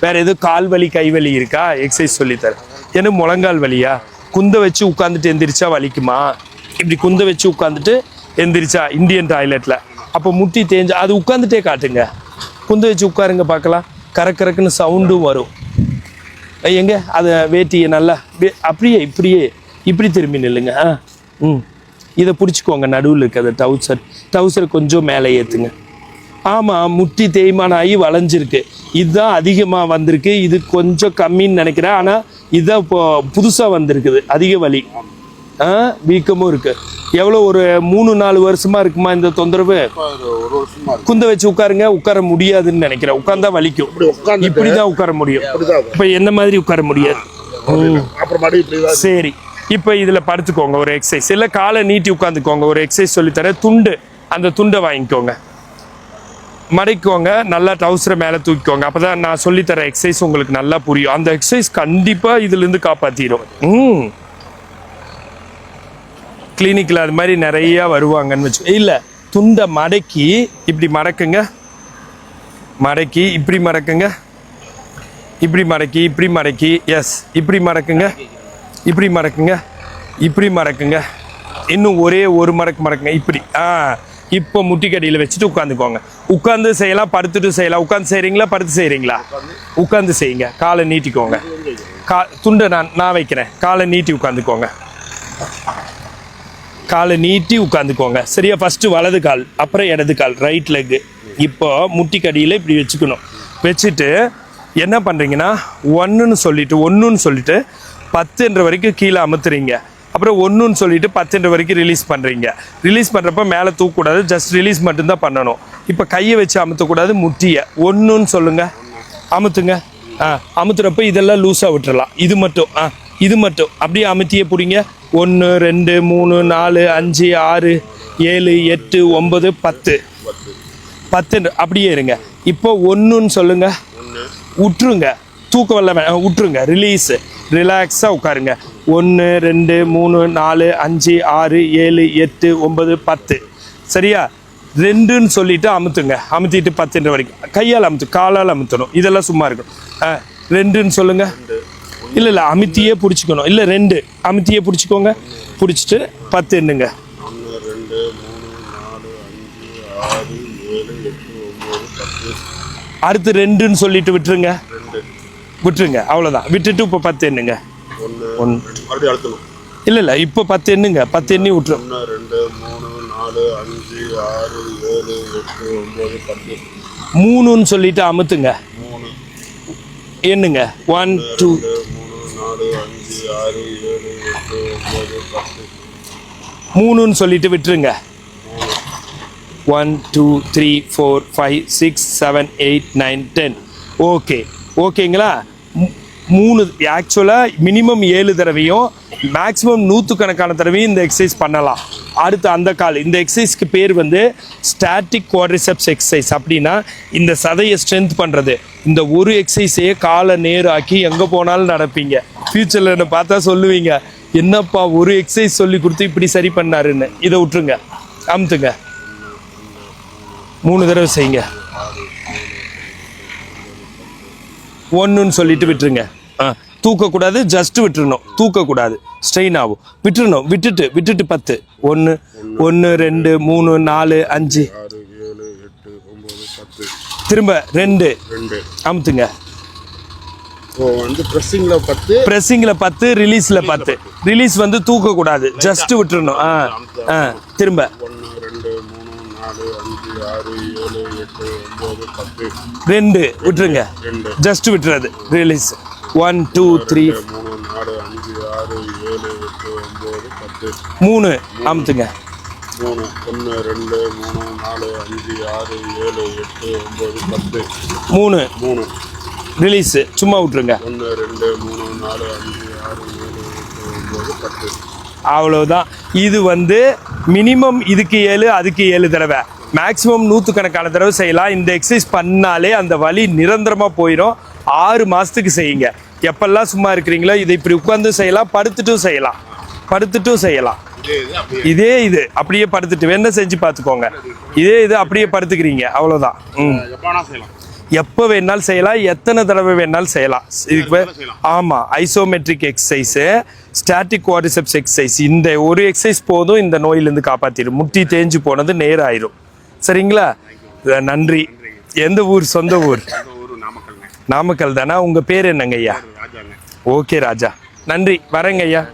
வேற எதுவும் கால் வலி கை வலி இருக்கா? எக்ஸசைஸ் சொல்லித்தரேன். ஏன்னா முழங்கால் வலியா? குந்த வச்சு உட்காந்துட்டு எந்திரிச்சா வலிக்குமா? இப்படி குந்த வச்சு உட்காந்துட்டு எந்திரிச்சா இந்தியன் டாய்லெட்டில் அப்போ முட்டி தேஞ்சா அது உட்காந்துட்டே காட்டுங்க. குந்த வச்சு உட்காருங்க பார்க்கலாம். கரக்கரக்குன்னு சவுண்டும் வரும். எங்க? அதை வேட்டியை நல்லா வே- அப்படியே இப்படியே இப்படி திரும்பி நில்லுங்க. ஆ ம். இதை பிடிச்சிக்கோங்க நடுவில் இருக்கிற டவுசர் டவுசர் கொஞ்சம் மேலே ஏற்றுங்க ஆமாம் முட்டி தேய்மானம் ஆகி வளைஞ்சிருக்கு. இதுதான் அதிகமாக வந்திருக்கு. இது கொஞ்சம் கம்மின்னு நினைக்கிறேன். ஆனால் இதுதான் இப்போ புதுசாக வந்திருக்குது. அதிக வலி. ஆ வீக்கமும் இருக்கு. எவ்வளோ ஒரு மூணு நாலு வருஷமா இருக்குமா இந்த தொந்தரவு? குந்த வச்சு உட்காருங்க. உட்கார முடியாதுன்னு நினைக்கிறேன். உட்கார்ந்தா வலிக்கும். உட்கார்ந்துட்டு- இப்படி தான் உட்கார முடியும். இப்படிதான் இப்போ என்ன மாதிரி உட்கார முடியாது இப்படிதான் சரி. இப்போ இதில் படுத்துக்கோங்க. ஒரு எக்ஸசைஸ் இல்லை காலை நீட்டி உட்காந்துக்கோங்க. ஒரு எக்ஸசைஸ் சொல்லித்தரேன். துண்டு. அந்த துண்டை வாங்கிக்கோங்க. மடக்கிக்கோங்க நல்லா ட்ரௌசரை மேலே தூக்கிக்கோங்க. அப்போ தான் நான் சொல்லித்தர எக்ஸசைஸ் உங்களுக்கு நல்லா புரியும். அந்த எக்ஸசைஸ் கண்டிப்பாக இதுலேருந்து காப்பாற்றிடும் ம். கிளினிக்கில் அது மாதிரி நிறையா வருவாங்கன்னு வச்சு இல்லை துண்டை மடக்கி இப்படி மடக்குங்க. மடக்கி இப்படி மடக்குங்க. இப்படி மடக்கி இப்படி மடக்கி எஸ் இப்படி மடக்குங்க. இப்படி மடக்குங்க. இப்படி மடக்குங்க. இன்னும் ஒரே ஒரு மடக்கு மடக்குங்க. இப்படி. ஆ. இப்போ முட்டிக்கடியில் வச்சுட்டு உட்காந்துக்கோங்க. உட்காந்து செய்யலாம் படுத்துட்டு செய்யலாம். உட்காந்து செய்கிறீங்களா படுத்து செய்கிறீங்களா உட்காந்து செய்யுங்க. காலை நீட்டிக்கோங்க. கா துண்டை நான் நான் வைக்கிறேன். காலை நீட்டி உட்காந்துக்கோங்க. காலை நீட்டி உட்காந்துக்கோங்க. சரியா ஃபஸ்ட்டு வலது கால் அப்புறம் இடது கால் ரைட் லெக்கு இப்போ முட்டிக்கடியில் இப்படி வச்சுக்கணும். வச்சுட்டு என்ன பண்ணுறீங்கன்னா ஒன்றுன்னு சொல்லிட்டு ஒன்றுன்னு சொல்லிட்டு பத்துன்ற வரைக்கும் கீழே அமுத்துறீங்க. அப்புறம் ஒன்றுன்னு சொல்லிட்டு பத்துன்ற வரைக்கும் ரிலீஸ் பண்ணுறீங்க ரிலீஸ் பண்ணுறப்ப மேலே தூக்கக்கூடாது ஜஸ்ட் ரிலீஸ் மட்டும்தான் பண்ணணும். இப்போ கையை வச்சு அமுத்தக்கூடாது முட்டியை. ஒன்றுன்னு சொல்லுங்கள் அமுத்துங்க. ஆ அமுத்துறப்ப இதெல்லாம் லூஸாக விட்டுறலாம். இது மட்டும். ஆ இது மட்டும். அப்படியே அமுத்தியே பிடிங்க. ஒன்று ரெண்டு மூணு நாலு அஞ்சு ஆறு ஏழு எட்டு ஒன்பது பத்து. பத்து அப்படியே இருங்க. இப்போ ஒன்றுன்னு சொல்லுங்க. விட்டுருங்க தூக்கம் வரல விட்டுருங்க ரிலீஸ் ரிலாக்ஸாக உட்காருங்க. ஒன்று ரெண்டு மூணு நாலு அஞ்சு ஆறு ஏழு எட்டு ஒன்பது பத்து. சரியா? ரெண்டுன்னு சொல்லிட்டு அமுத்துங்க. அமுத்திட்டு பத்துன்ற வரைக்கும். கையால் அமுத்து காலால் அமுத்தணும். இதெல்லாம் சும்மா இருக்கும் ஆ ரெண்டுன்னு சொல்லுங்க. இல்லை இல்லை அமுத்தியே பிடிச்சிக்கணும். இல்லை ரெண்டு. அமுத்தியே பிடிச்சிக்கோங்க. பிடிச்சிட்டு பத்து. எண்ணுங்க அடுத்து ரெண்டுன்னு சொல்லிட்டு விட்டுருங்க. விட்டுருங்க அவ்வளோதான் விட்டுட்டு இப்போ பத்து எண்ணுங்க. ஒன்று அழுத்தணும். இல்லை இல்லை இப்போ பத்து எண்ணுங்க. பத்து எண்ணி விட்டுரும் ஒன்று ரெண்டு மூணு நாலு அஞ்சு ஆறு ஏழு எட்டு ஒம்பது பத்து. மூணுன்னு சொல்லிட்டு அமுத்துங்க. மூணு. எண்ணுங்க. ஒன் டூ மூணு நாலு அஞ்சு ஆறு ஏழு எட்டு ஒம்பது பத்து. மூணுன்னு சொல்லிட்டு விட்டுருங்க. One two three four five six seven eight nine ten okay ஓகேங்களா? மூணு ஆக்சுவலாக மினிமம் ஏழு தடவையும் மேக்ஸிமம் நூற்றுக்கணக்கான தடவையும் இந்த எக்ஸசைஸ் பண்ணலாம். அடுத்து அந்த கால் இந்த எக்ஸசைஸ்க்கு பேர் வந்து ஸ்டாட்டிக் குவாட்ரிசெப்ஸ் எக்ஸசைஸ் அப்படின்னா இந்த சதையை ஸ்ட்ரென்த் பண்ணுறது இந்த ஒரு எக்ஸசைஸையே காலை நேராக்கி எங்கே போனாலும் நடப்பீங்க. ஃப்யூச்சரில் என்ன பார்த்தா சொல்லுவீங்க என்னப்பா ஒரு எக்ஸசைஸ் சொல்லி கொடுத்து இப்படி சரி பண்ணாருன்னு. இதை விட்டுருங்க அமுத்துங்க. மூணு தடவை செய்யுங்க. ஒன்றுன்னு சொல்லிட்டு விட்டுருங்க. ஆ தூக்கக்கூடாது ஜஸ்ட் விட்டுறணும். தூக்கக்கூடாது. ஸ்ட்ரெயின் ஆகும். விட்டுருணும் விட்டுட்டு விட்டுட்டு பத்து. ஒன்று ஒன்று ரெண்டு மூணு நாலு அஞ்சு. திரும்ப ரெண்டு. அமுத்துங்க. ஸோ ப்ரெஸ்ஸிங்கில் பத்து ப்ரெஸ்ஸிங்கில் ரிலீஸில் பத்து. ரிலீஸ் வந்து தூக்கக்கூடாது. ஜஸ்ட் விட்டுறணும். ஆ ஆ திரும்ப. நாலு அஞ்சு ஆறு ஏழு எட்டு ஒம்பது பத்து. ரெண்டு விட்டுருங்க. ரெண்டு. ஜஸ்ட் விட்டுறது. ரிலீஸ் ஒன் டூ த்ரீ மூணு நாலு அஞ்சு ஆறு ஏழு எட்டு ஒம்பது பத்து. மூணு. அமுத்துங்க. மூணு ஒன்று ரெண்டு மூணு நாலு அஞ்சு ஆறு ஏழு எட்டு ஒம்பது பத்து. மூணு. மூணு. ரிலீஸ் சும்மா விட்டுருங்க. ஒன்று ரெண்டு மூணு நாலு அஞ்சு ஆறு ஏழு எட்டு ஒம்பது பத்து. அவ்வளவுதான். இது வந்து மினிமம் இதுக்கு ஏழு அதுக்கு ஏழு தடவை. மேக்ஸிமம் நூற்றுக்கணக்கான தடவை செய்யலாம். இந்த எக்ஸசைஸ் பண்ணாலே அந்த வலி நிரந்தரமாக போயிடும் ஆறு மாதத்துக்கு செய்யுங்க. எப்பெல்லாம் சும்மா இருக்கிறீங்களோ இதை இப்படி உட்காந்து செய்யலாம் படுத்துட்டும் செய்யலாம். படுத்துட்டும் செய்யலாம். இதே இது அப்படியே. படுத்துட்டு வேணா செஞ்சு பார்த்துக்கோங்க. இதே இது அப்படியே படுத்துக்கிறீங்க. அவ்வளோதான் ம். எப்போ வேணாலும் செய்யலாம் எத்தனை தடவை வேணாலும் செய்யலாம். இதுக்கு பே- ஆமா isometric exercise static quadriceps exercise இந்த ஒரு எக்ஸசைஸ் போதும் இந்த நோயிலேருந்து காப்பாற்றிடும் முட்டி தேஞ்சு போனது நேராயிரும். சரிங்களா? அஹ் நன்றி. எந்த ஊர்? சொந்த ஊர்? நாமக்கல் தானா உங்க பேர் என்னங்க ஐயா? ஓகே ராஜா. நன்றி. வரேங்க ஐயா.